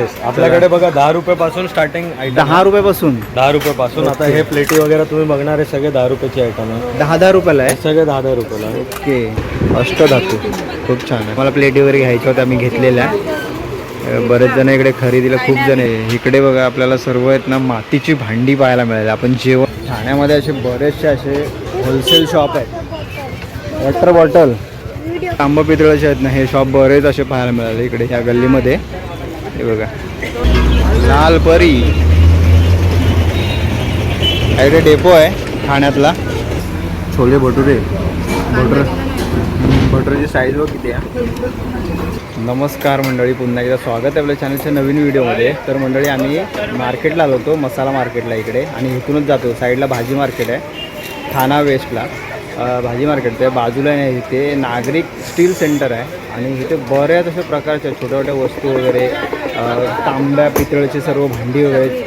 आपल्याकडे बघा दहा रुपये पासून स्टार्टिंग दहा रुपयापासून? दहा रुपये पासून आता हे प्लेटी वगैरे तुम्ही बघणार आहे सगळे दहा रुपयाचे आयटम आहे. दहा दहा रुपयाला आहे? सगळे दहा दहा रुपयाला आहे. ओके अष्टधातू. खूप छान आहे. मला प्लेटी वगैरे घ्यायच्या होत्या मी घेतलेल्या. अं, बरेच जण इकडे खरेदीला खूप जण आहे. इकडे बघा आपल्याला सर्व आहेत ना मातीची भांडी पाहायला मिळाली. आपण जेवण ठाण्यामध्ये असे बरेचसे असे होलसेल शॉप आहेत. वॉटर बॉटल तांब पितळाचे आहेत ना हे शॉप बरेच असे पाहायला मिळाले इकडे या गल्लीमध्ये. हे बघा. लाल परी इकडे डेपो आहे ठाण्यातला. छोले भटुरे. भटुरे. भटुरेची साईज बघ किती आहे. नमस्कार मंडळी पुन्हा एकदा स्वागत आहे आपल्या चॅनलच्या नवीन व्हिडिओमध्ये तर मंडळी आम्ही मार्केटला आलो होतो मसाला मार्केटला इकडे. आणि इथूनच जातो साईडला भाजी मार्केट आहे ठाणा वेस्टला भाजी मार्केट त्या बाजूला नाही इथे नागरिक स्टील सेंटर आहे. आणि इथे बऱ्याच अशा प्रकारच्या छोट्या छोट्या वस्तू वगैरे तांब्या पितळची सर्व भांडी वगैरे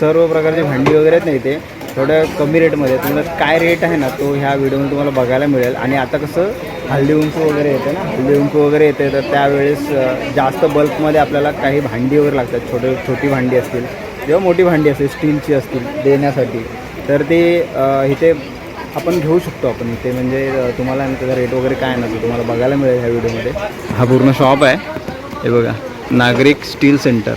सर्व प्रकारची भांडी वगैरे आहेत ना इथे. थोड्या कमी रेटमध्ये तुम्हाला काय रेट आहे ना तो ह्या व्हिडिओमध्ये तुम्हाला बघायला मिळेल. आणि आता कसं हल्दी उंकू वगैरे येते ना. हल्दी उंकू वगैरे येते तर त्यावेळेस जास्त बल्कमध्ये आपल्याला काही भांडी वगैरे लागतात. छोटे छोटी भांडी असतील किंवा मोठी भांडी असतील स्टीलची असतील देण्यासाठी. तर ते इथे आपण घेऊ शकतो आपण इथे. म्हणजे तुम्हाला त्याचा रेट वगैरे काय नसतो तुम्हाला बघायला मिळेल ह्या व्हिडिओमध्ये हा पूर्ण शॉप आहे. हे बघा. नागरिक स्टील सेंटर.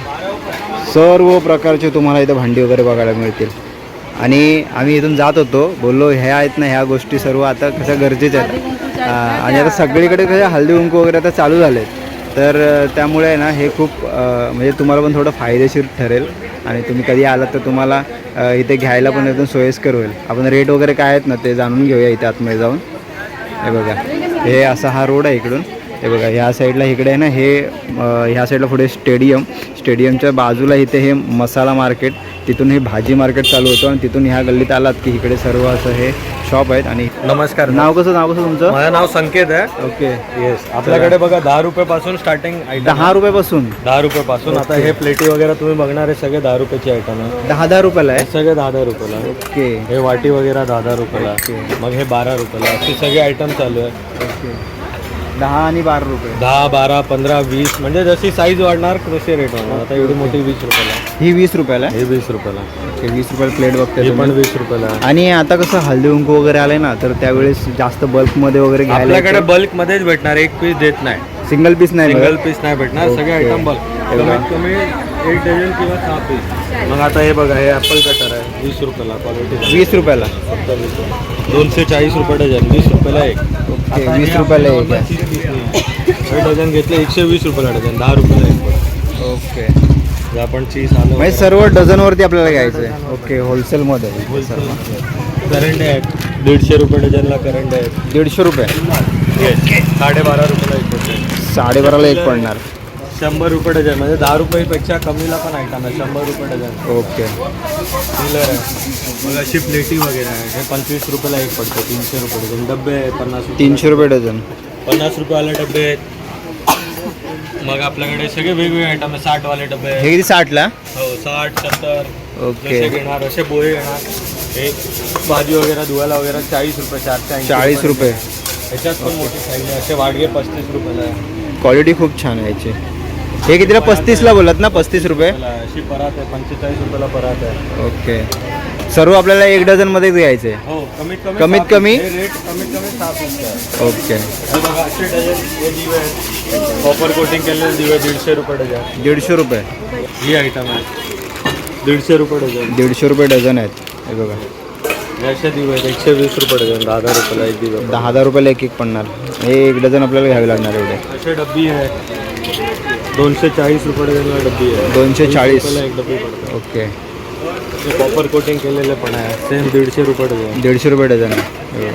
सर्व प्रकारचे तुम्हाला इथं भांडी वगैरे बघायला मिळतील. आणि आम्ही इथून जात होतो बोललो ह्या आहेत ना ह्या गोष्टी सर्व आता कशा गरजेच्या आहेत. आणि आता सगळीकडे कशा हळदी कुंकू वगैरे आता चालू झाले तर त्यामुळे ना हे खूप म्हणजे तुम्हाला पण थोडं फायदेशीर ठरेल. आणि तुम्ही कधी आलात तर तुम्हाला इथे घ्यायला पण एकदम सोयीस्कर होईल. आपण रेट वगैरे काय आहेत ना ते जाणून घेऊया इथे आतमध्ये जाऊन. हे बघा. हे असा हा रोड आहे इकडून. हे बघा ह्या साईडला इकडे आहे ना हे ह्या साईडला पुढे स्टेडियम. स्टेडियमच्या बाजूला इथे हे मसाला मार्केट तिथून हे भाजी मार्केट चालू होतं आणि तिथून ह्या गल्लीत आलात की इकडे सर्व असं हे शॉप आहेत आणि नमस्कार. नाव कसं नाव कसं तुमचं? माझं नाव संकेत आहे. ओके. येस आपल्याकडे बघा दहा रुपये पासून स्टार्टिंग दहा रुपयापासून? दहा रुपये पासून आता हे प्लेटी वगैरे तुम्ही बघणार आहे सगळे दहा रुपयाचे आयटम आहे. दहा दहा रुपयाला आहे? सगळे दहा दहा रुपयाला. ओके. हे वाटी वगैरे दहा दहा रुपयाला. मग हे बारा रुपयाला असे सगळे आयटम चालू आहे. ओके. दहा आणि बारा रुपये दहा बारा पंधरा वीस म्हणजे जशी साईज वाढणार तसे रेट वाढणार आता एवढी मोठी वीस रुपयाला. ही वीस रुपयाला आहे हे वीस रुपयाला ओके वीस रुपयाला प्लेट बघते हे पण तुम्ही. वीस रुपयाला आहे. आणि आता कसं हल्दी कुंकू वगैरे आलंय ना तर त्यावेळेस जास्त बल्कमध्ये वगैरे घ्यायला आपल्याकडे बल्क मध्येच भेटणार एक पीस देत नाही सिंगल पीस नाही सिंगल मिळत. पीस नाही भेटणार सगळे ओके. Item bulk. कमीत कमी एक डझन किंवा सहा पीस मग आता हे बघा हे ॲपल कटर आहे वीस रुपयाला क्वालिटी वीस रुपयाला. फक्त वीस रुपये. दोनशे चाळीस रुपये डझन वीस रुपयाला एक. ओके वीस रुपयाला एक आहे. हे डझन घेतले एकशे वीस रुपयाला डझन दहा रुपयाला एक. ओके. आपण चीज आलो म्हणजे सर्व डझनवरती आपल्याला घ्यायचं आहे ओके होलसेलमध्ये करंट आहेत. दीडशे रुपये डझनला करंट आहेत. दीडशे रुपये. साडेबारा रुपयाला एक साडेबाराला एक पडणार. शंभर रुपये डझन म्हणजे दहा रुपयेपेक्षा कमीला पण आयटम आहे शंभर रुपये डझन. ओके. कूलर आहे. मग अशी प्लेटी वगैरे आहे. हे पंचवीस रुपयाला एक पडतं तीनशे रुपये डझन. डबे आहेत पन्नास रुपये. तीनशे रुपये डझन. पन्नास रुपयावाले डबे आहेत. मग आपल्याकडे सगळे वेगवेगळे आयटम आहे साठवाले डबे आहेत. हे किती साठला? हो साठ सत्तर. ओके. जसे घेणार असे बोळे येणार हे भाजी वगैरे धुवायला वगैरे चाळीस रुपये चारशे ऐंशी चाळीस रुपये. ह्याच्यात पण मोठी साईज आहे. असे वाडगे पस्तीस रुपयाला आहे. क्वालिटी खूप छान आहे याची. हे कितीला? पस्तीसला बोलत ना पस्तीस रुपये. अशी परात आहे पंचेचाळीस रुपयाला परात आहे. ओके. सर्व आपल्याला एक डझनमध्येच घ्यायचं आहे हो कमीत कमी कमीत सहा कमी? piece. हे रेट कमीत कमी सहा पीस आहे. ओके. हे बघा असे डझन हे दिवे आहेत. कॉपर कोटिंग केलेले दिवे दीडशे रुपये डझन. दीडशे रुपये. ही आयटम आहे. दीडशे रुपये डझन. दीडशे रुपये डझन आहेत. हे बघा. हे असे दिवे आहेत एकशे वीस रुपये डझन दहा दहा रुपयाला एक दिवे. दहा दहा रुपयाला एक एक पडणार हे एक डझन आपल्याला घ्यावे लागणार एवढे. असे डब्बी आहे दोनशे चाळीस रुपये डब्बी आहे. दोनशे चाळीस. रुपयाला एक डब्बी पडतं. ओके. कॉपर कोटिंग केलेले पण आहे. सेम दीडशे रुपये डझन. दीडशे रुपये डझन. आहे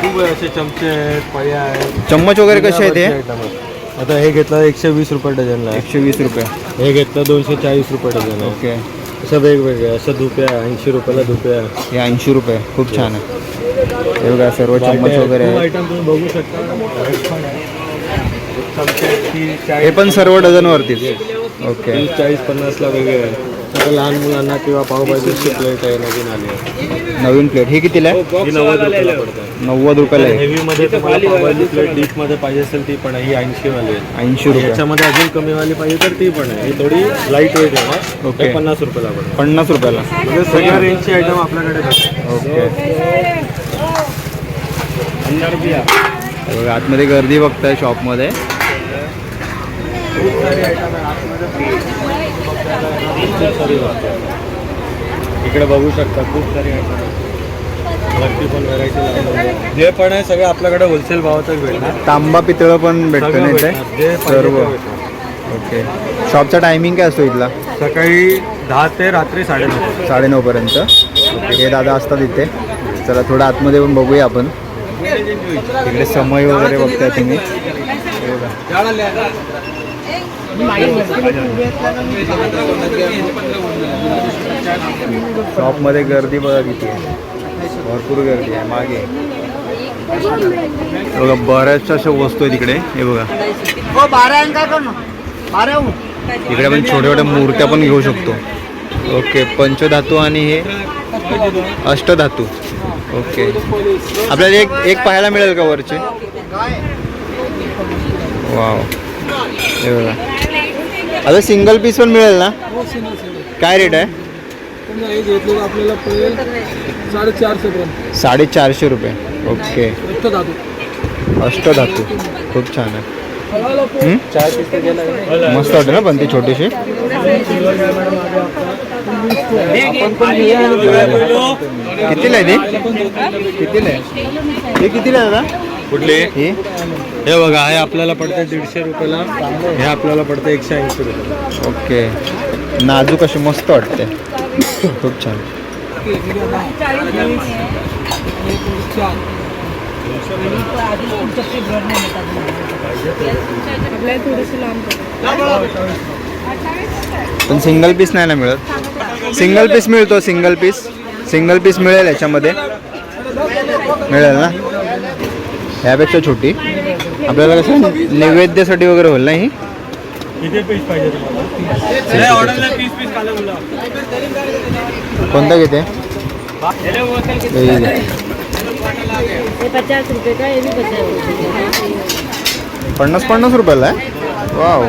खूप असे चमचे आहेत पळ्या आहेत. चम्मच वगैरे कसे आहेत आहेत. आता हे घेतलं एकशे वीस रुपये डझनला. एकशे वीस रुपये. हे घेतलं दोनशे चाळीस रुपये डझन ओके. असं वेगवेगळे असं धुप्या ऐंशी रुपयाला धुप्या हे ऐंशी रुपये. खूप छान आहे. हे बघा सर्व चम्मच वगैरे आयटम तुम्ही बघू शकता. हे पण सर्व डझनवरतीच? ओके. तीस चाळीस पन्नासला वेगळे आहे आता लहान मुलांना किंवा पावभाजीची प्लेट आहे नवीन आली आहे. नवीन प्लेट ही कितीला आहे? ही नव्वद रुपयाला नव्वद रुपयाला आहे. हेवी मध्ये तुम्हाला पावभाजी प्लेट डीपमध्ये पाहिजे असेल ती पण आहे. ही ऐंशी वाली आहे. ऐंशी रुपये. याच्यामध्ये अजून कमी वाली पाहिजे तर ती पण आहे. ही थोडी लाइट वेट आहे ओके. पन्नास रुपयाला पडते पन्नास रुपयाला. म्हणजे सगळ्या रेंजची आयटम आपल्याकडे भेटतात ओके. बघा आतमध्ये गर्दी बघताय शॉपमध्ये खूप सारी आयटम आहे आतमध्ये इकडे बघू शकता खूप सारी आयटम आहे वरती पण व्हरायटी जे पण आहे सगळं आपल्याकडे होलसेल भावातच भेटणार. तांबा पितळ पण भेटतं सगळं भेटणार. जे सर्व. ते भेटणार. ओके. शॉपचा टायमिंग काय असतो इथला? सकाळी दहा ते रात्री साडेनऊ साडेनऊपर्यंत हे दादा असतात इथे. चला थोडं आतमध्ये पण बघूया आपण. इकडे समय वगैरे बघताय तुम्ही. शॉपमध्ये गर्दी बघा किती आहे. भरपूर गर्दी आहे मागे. बघा बऱ्याचशा अशा वस्तू आहे तिकडे हे बघा. इकडे आपण छोट्या छोट्या मूर्त्या पण घेऊ शकतो. ओके पंचधातू आणि हे अष्टधातू. ओके. आपल्याला एक एक पाहायला मिळेल का वरचे? वाव. हे बघा आता सिंगल पीस पण मिळेल ना? काय रेट आहे? आपल्याला पडेल साडेचारशे पर्यंत. साडेचारशे रुपये. ओके धातू अष्टधातू. खूप छान आहे. हम्म? चार पीस मस्त वाटतं ना पण ती छोटीशी कितीला आहे ती? कितीला आहे? हे कितीला आहे दादा? कुठले? हे? हे बघा हे आपल्याला पडते दीडशे रुपयाला. हे आपल्याला पडते एकशे ऐंशी रुपये ओके. नाजूक अशी मस्त वाटते. खूप छान. पण सिंगल पीस नाही ना मिळत. सिंगल पीस मिळतो सिंगल पीस सिंगल पीस मिळेल याच्यामध्ये. मिळेल ना? ह्यापेक्षा छोटी. आपल्याला कसं नैवेद्यासाठी वगैरे होईल ना ही? किती पीस पाहिजे तुम्हाला ऑर्डरला तीस पीस खाला मुला कोणता घेते? हे घे. ये पचास रुपए का? ये भी पचास रुपए का पन्नास पन्नास रुपयाला आहे? वाव.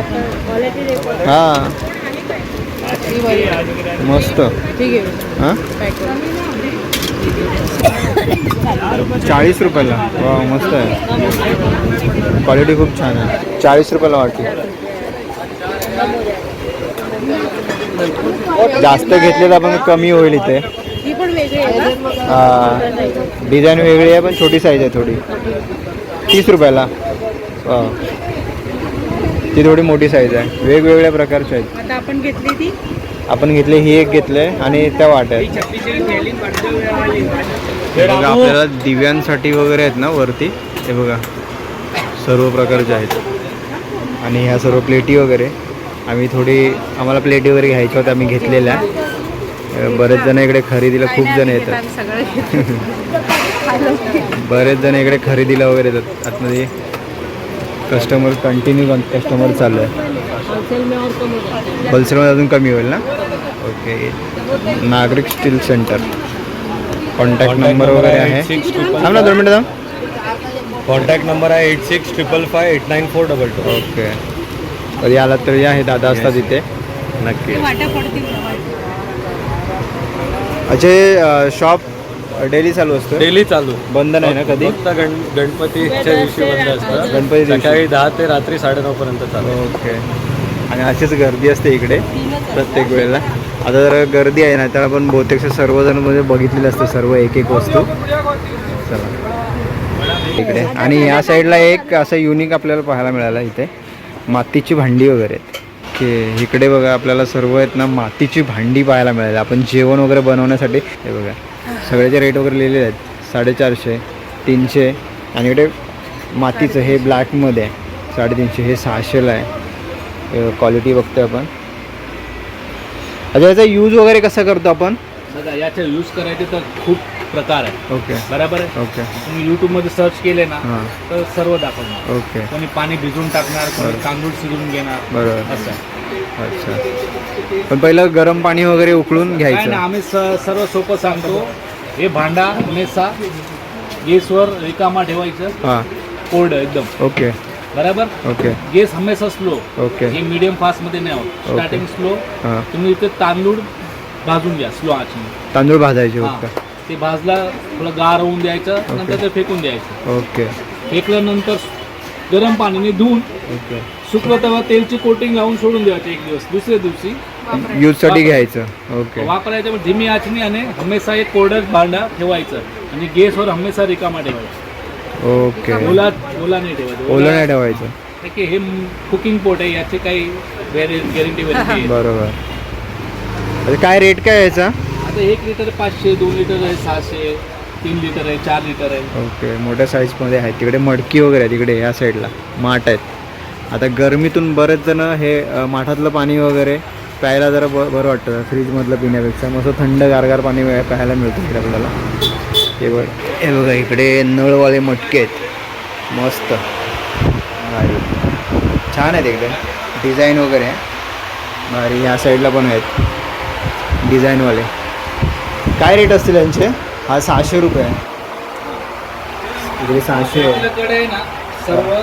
हां. मस्त. ठीक है? हां चाळीस रुपयाला. वा मस्त आहे. क्वालिटी खूप छान आहे. चाळीस रुपयाला वाटते. जास्त घेतले तर आपण कमी होईल इथे. डिझाईन वेगळी आहे पण छोटी साईज आहे थोडी. तीस रुपयाला. ती थोडी मोठी साईज आहे. वेगवेगळ्या प्रकारची आहेत. आपण घेतली ती. आपण घेतले ही एक घेतले आणि त्या वाट्या बघा आपल्याला दिव्यांसाठी वगैरे आहेत ना वरती? हे बघा सर्व प्रकारचे आहेत. आणि ह्या सर्व प्लेटी वगैरे. आम्ही थोडी आम्हाला प्लेटी वगैरे घ्यायच्या होत्या आम्ही घेतलेल्या. बरेच जण इकडे खरेदीला खूप जण येतात. बरेच जण इकडे खरेदीला वगैरे येतात. आतमध्ये कस्टमर कंटिन्यू कस्टमर चालू आहे होलसेलमध्ये अजून कमी होईल ना? ओके. नागरिक स्टील सेंटर. कॉन्टॅक्ट नंबर वगैरे आहे थांब ना दोन मिनटं थांब. कॉन्टॅक्ट नंबर आहे eight six triple five eight nine four double two okay. कधी आलात तर या हे दादा असतात इथे. नक्की. अजय शॉप डेली चालू असतं? डेली चालू. बंद नाही ना कधी? फक्त गण गणपतीच्या दिवशी बंद असतं. गणपती. सकाळी दहा ते रात्री साडेनऊ पर्यंत चालू. ओके. आणि अशीच गर्दी असते इकडे प्रत्येक वेळेला. आता जर गर्दी आहे ना तर आपण बहुतेक सर्वजण म्हणजे बघितलेलं असतं सर्व एक एक वस्तू. चला. इकडे. आणि या साईडला एक असं युनिक आपल्याला पाहायला मिळालं इथे. मातीची भांडी वगैरे आहेत. की इकडे बघा आपल्याला सर्व आहेत ना मातीची भांडी पाहायला मिळाली. आपण जेवण वगैरे बनवण्यासाठी हे बघा. सगळ्याचे रेट वगैरे लिहिलेले आहेत. साडेचारशे तीनशे आणि इकडे मातीचं हे ब्लॅकमध्ये आहे. साडेतीनशे हे सहाशेला आहे. क्वालिटी बघतोय आपण. अच्छा याचा यूज वगैरे कसा करतो आपण? बघा याचा यूज करायचे तर खूप प्रकार आहे ओके. बरोबर आहे? ओके. तुम्ही युट्यूबमध्ये सर्च केले ना हां. तर सर्व दाखवणार. ओके. कोणी पाणी भिजवून टाकणार कोणी. तांदूळ शिजवून घेणार बरोबर. असं आहे. अच्छा. पण पहिलं गरम पाणी वगैरे उकळून काय ना घ्यायचं आम्ही सर्व सोपं सांगतो. हे भांडा मेसा गॅसवर रिकामा ठेवायचं. हां. कोल्ड एकदम. ओके. बरोबर? ओके. गॅस हमेशा स्लो ओके. हे मीडियम फास्टमध्ये नाही होत. स्टार्टिंग स्लो हां. तुम्ही इथे तांदूळ भाजून घ्या स्लो आचने. तांदूळ भाजायचे हा. फक्त. ते भाजला थोडं गार होऊन द्यायचं नंतर ते फेकून द्यायचं. ओके. फेकल्यानंतर गरम पाणीने धुवून ओके. सुकलं तेव्हा तेलची कोटिंग लावून सोडून द्यायचं एक दिवस. दुसऱ्या दिवसी यूजसाठी घ्यायचं. ओके. वापरायचं पण धीमी आचनी आणि हमेशा एक कोरडं भांडा ठेवायचं. आणि गॅसवर हमेशा रिकामा ठेवायचा. ओके. ओला ओला नाही ठेवायचं. ओलं नाही ठेवायचं. की हे कुकिंग पोट आहे याचे काही गॅरंटी बरोबर. काय रेट काय आहे याचा? आता एक लिटर पाचशे दोन लिटर आहे सहाशे तीन लिटर आहे चार लिटर आहे. ओके. मोठ्या साईजमध्ये आहेत. तिकडे मडकी वगैरे आहे तिकडे या साईडला माठ आहेत. आता गरमीतून बरेच जण हे अ, माठातलं पाणी वगैरे प्यायला जरा ब बरं वाटतं. फ्रीजमधलं पिण्यापेक्षा. मस्त थंड गारगार पाणी प्यायला मिळतं इकडे आपल्याला. हे बघ हे बघा इकडे नळवाले मटके आहेत. मस्त. भारी. छान आहेत इकडे डिझाईन वगैरे. आहे भारी. ह्या साईडला पण आहेत. डिझाईनवाले. काय रेट असतील यांचे? हा सहाशे रुपये. आहे इकडे सहाशे. आपल्याकडे ना सर्व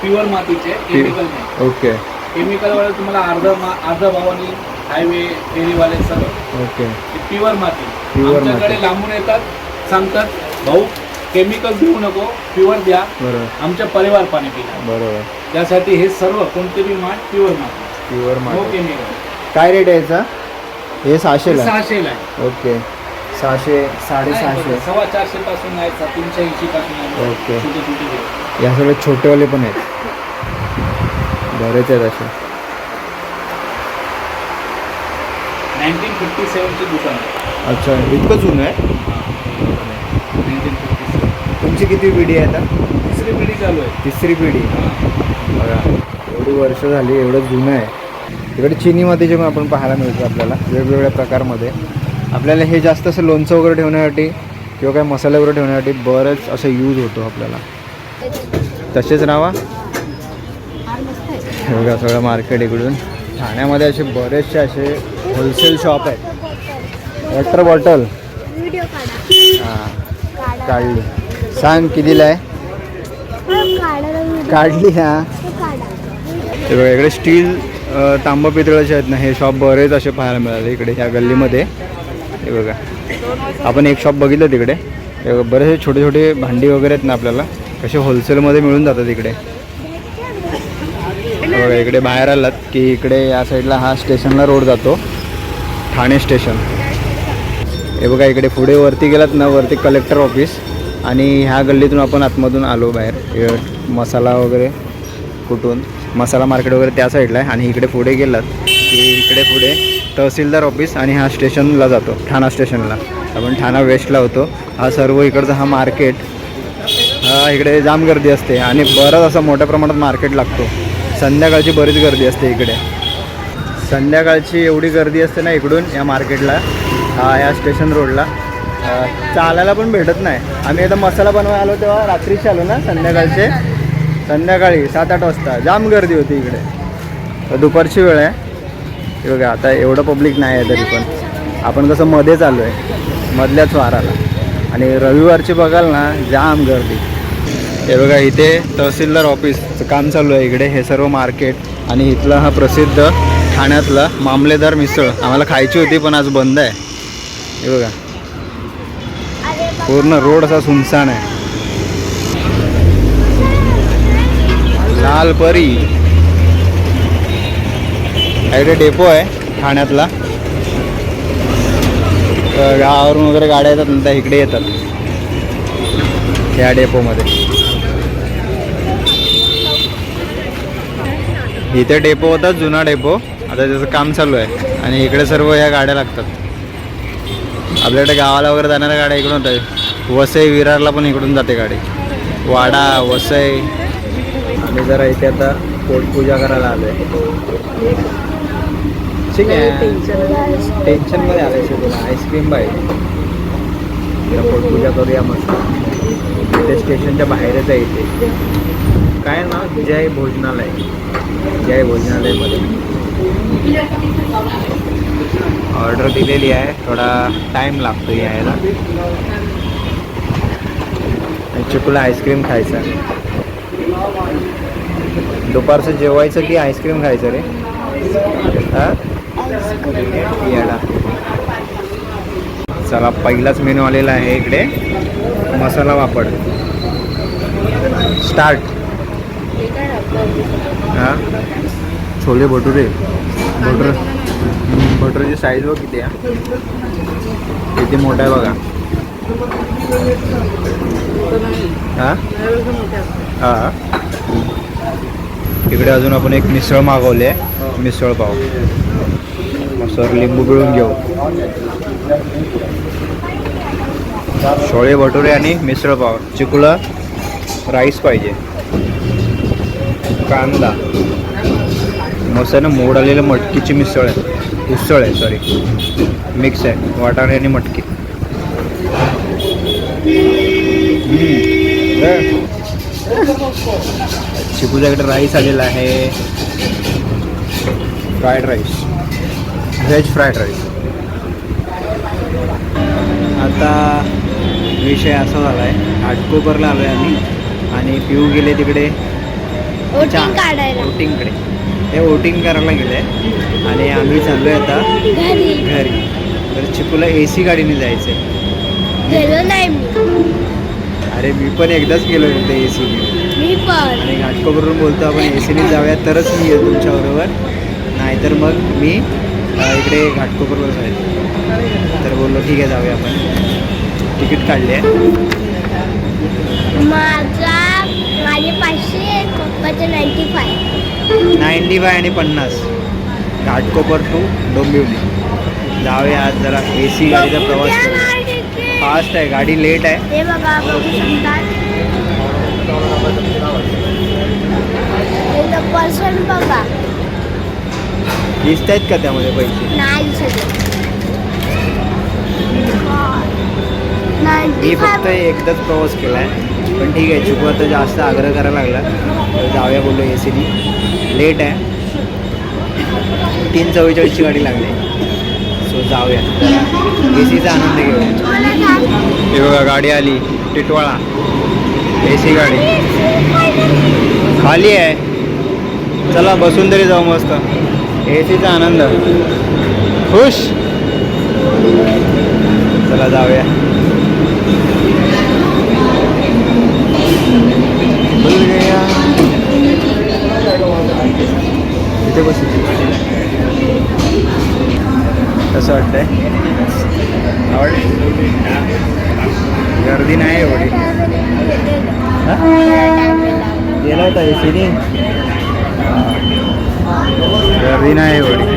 प्युअर मातीचे केमिकल नाही ओके. केमिकल वाले तुम्हाला अर्धा मा अर्धा भावानी हायवे फेरीवाले सर्व. ओके. प्युअर माती. आमच्याकडे माती. लांबून येतात. सांगतात भाऊ केमिकल देऊ नको प्युअर द्या. बरोबर. आमच्या परिवार पाणी पिणार बरोबर. त्यासाठी हे सर्व कोणते बी माठ प्युअर माती प्युअर नो माठ केमिकल काय रेट आहे याचा? हे सहाशेला आहे. सहाशेला आहे. ओके. सहाशे साडेसहाशे. नाही, सव्वा चारशे पासून आहे तीनशे ऐंशी पासून आहे. ओके. छोटे छोटे. या सगळे छोटेवाले पण आहेत. बरेच आहेत असे. 1957 चे दुकान आहे. अच्छा इतकं जुनं आहे? 1957 तुमची किती पिढी आहे आता? तिसरी पिढी चालू आहे. तिसरी पिढी. बघा एवढी वर्ष झाली एवढं जुनं आहे. इकडे चिनी मातीचे पण आपण पाहायला मिळतो आपल्याला वेगवेगळ्या प्रकारमध्ये. आपल्याला हे जास्त असं लोणचं वगैरे ठेवण्यासाठी किंवा काय मसाले वगैरे ठेवण्यासाठी बरंच असं यूज होतो आपल्याला. तसेच नावा बघा सगळं मार्केट इकडून. ठाण्यामध्ये असे बरेचसे असे होलसेल शॉप आहेत. वॉटर बॉटल व्हिडिओ काढा. हां. काढली. सांग कितीला आहे? काढली ना ते बघा इकडे स्टील तांबा पितळाचे आहेत ना हे शॉप बरेच असे पाहायला मिळाले इकडे ह्या गल्लीमध्ये. हे बघा. आपण एक शॉप बघितलं तिकडे. बघा, बरेचसे छोटे छोटे भांडी वगैरे आहेत ना आपल्याला कसे होलसेलमध्ये मिळून जातात इकडे. बघा इकडे बाहेर आलात की इकडे या साईडला हा स्टेशनला रोड जातो. ठाणे स्टेशन हे बघा इकडे पुढे वरती गेलात ना वरती कलेक्टर ऑफिस आणि ह्या गल्लीतून आपण आतमधून आलो बाहेर. मसाला वगैरे कुठून? मसाला मार्केट वगैरे त्या साईडला आहे. आणि इकडे पुढे गेलात की इकडे पुढे तहसीलदार ऑफिस आणि हा स्टेशनला जातो ठाणा स्टेशनला आपण ठाणा वेस्टला होतो. हा सर्व इकडचा हा मार्केट हा इकडे जाम गर्दी असते. आणि बरंच असं मोठ्या प्रमाणात मार्केट लागतो. संध्याकाळची बरीच गर्दी असते इकडे. संध्याकाळची एवढी गर्दी असते ना इकडून या मार्केटला या स्टेशन रोडला चालायला पण भेटत नाही. आम्ही एकदा मसाला बनवायला आलो तेव्हा रात्रीचे आलो ना संध्याकाळचे. संध्याकाळी सात आठ वाजता. जाम गर्दी होती इकडे. दुपारची वेळ आहे. हे बघा आता एवढं पब्लिक नाही आहे तरी पण. आपण कसं मध्येच आलो आहे मधल्याच वाराला. आणि रविवारची बघाल ना जाम गर्दी. हे बघा इथे तहसीलदार ऑफिसचं काम चालू आहे इकडे. हे सर्व मार्केट आणि इथला हा प्रसिद्ध ठाण्यातला मामलेदार मिसळ. आम्हाला खायची होती पण आज बंद आहे. हे बघा. पूर्ण रोड असा सुनसान आहे. लाल परी हा इकडे डेपो आहे ठाण्यातला. तर गावावरून वगैरे गाड्या येतात नंतर इकडे येतात. या डेपोमध्ये. इथे डेपो होता जुना डेपो. आता त्याचं काम चालू आहे. आणि इकडे सर्व ह्या गाड्या लागतात. आपल्याकडे गावाला वगैरे जाणाऱ्या गाड्या इकडून होतात वसई विरारला पण इकडून जाते गाडी. वाडा वसई. आम्ही जरा इथे आता पोटपूजा करायला आलो आहे. ठीक आहे टेन्शनमध्ये आलं आहे तुला आईस्क्रीम बाईक पोटपूजा करूया मस्त. इथे स्टेशनच्या बाहेरच आहे इथे. काय ना जय भोजनालय. जय भोजनालयमध्ये. ऑर्डर दिलेली आहे. थोडा टाईम लागतो यायला. आणि चिकूला आईस्क्रीम खायचं दुपारचं जेवायचं की आईस्क्रीम खायचं रे? हा? याला चला पहिलाच मेनू आलेला आहे इकडे. मसाला वापड. स्टार्ट हां? छोले भटुरे भटुरे हम्म, भटुरेची साईज बघ किती आहे. किती मोठा आहे बघा. हा? हां. इकडे अजून आपण एक मिसळ मागवली आहे. मिसळ पाव. सर लिंबू पिळून घेऊ. छोळे भटुरे आणि मिसळ पाव. चिकुला राईस पाहिजे. कांदा. मस्त आहे ना मोड आलेलं मटकीची मिसळ आहे. उसळ आहे सॉरी मिक्स आहे वाटाणे आणि मटकी. इकडे राईस आलेला आहे. Fried rice veg fried rice आता विषय असा झाला आहे घाटकोपरला आलो आहे आम्ही. आणि पिऊ गेले तिकडे. काढायला. वोटिंगकडे ते वोटिंग करायला गेले. आणि आम्ही चाललो आहे आता घरी. घरी. तर चिकूला ए सी गाडीने जायचं आहे अरे मी पण एकदाच गेलो तिथे ए सी मी पण. आणि घाटकोपरून बोलतो आपण ए सीने जाऊया तरच मी येतो तुमच्याबरोबर नाहीतर मग मी इकडे घाटकोपरवर जाईल तर बोललो ठीक आहे जाऊया आपण. तिकीट काढले. माझा माझे पाचशे नाईन्टी फाय नाईन्टी फाय आणि पन्नास. घाटकोपर टू डोंबिवली. जाऊया आज जरा ए सी गाडीचा प्रवास करू. फास्ट आहे गाडी लेट आहे. पर्सन बघा दिसत आहेत का त्यामध्ये पैसे? नाही मी फक्त एकदाच प्रवास केला आहे पण ठीक आहे चुकू आता जास्त आग्रह करायला लागला. तर जाऊया बोललो ए सीनी लेट आहे. तीन चव्वेचाळीसची गाडी लागली. सो जाऊया. ए सीचा आनंद घेऊया. हे बघा गाडी आली. टिटवाळा. ए सी गाडी. खाली आहे. चला बसून तरी जाऊ मस्त. ए सीचा आनंद. खुश. चला जाऊया. इथे बसू. कसं वाटतंय? आवडलं? गर्दी नाही एवढी. गेला होता ए सीने? गर्दी नाही एवढी.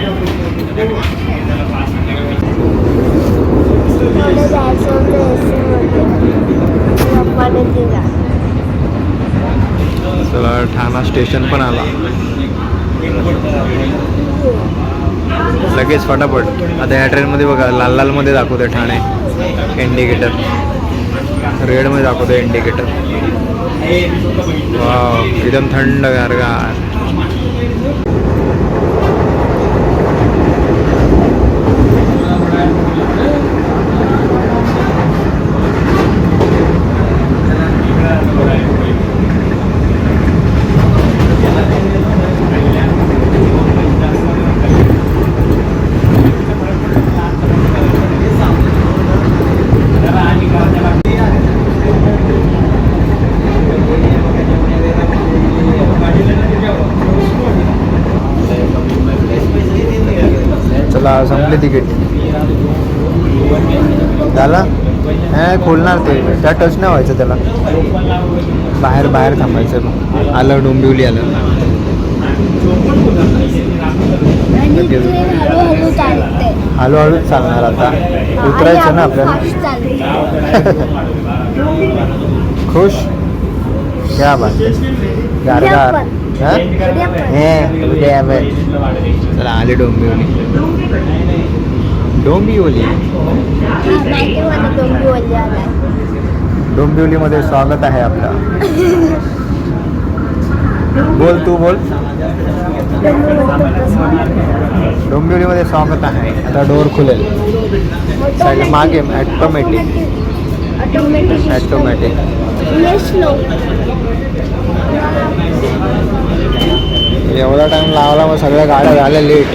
चला ठाणा स्टेशन पण आला. लगेच फटाफट. आता या ट्रेनमध्ये बघा लाल लालमध्ये दाखवते ठाणे. इंडिकेटर रेडमध्ये दाखवतो इंडिकेटर वा एकदम थंड गारगार. संपले तिकीट. झाला? नाही खोलणार ते. त्या टच नाही व्हायचं त्याला. बाहेर बाहेर थांबायचं मग. आलं डोंबिवली आलं. हळूहळू चालणार आता. उतरायचं ना आपल्याला. खुश? क्या बात गारगार. हा? चला आले डोंबिवली. डोंबिवली. डोंबिवली डोंबिवलीमध्ये स्वागत आहे आपलं. बोल तू बोल. डोंबिवलीमध्ये स्वागत आहे. आता डोअर खुलेल. साईड मागे ॲटोमॅटिक ॲटोमॅटिक एवढा टाइम लावला मग सगळ्या गाड्या झाल्या लेट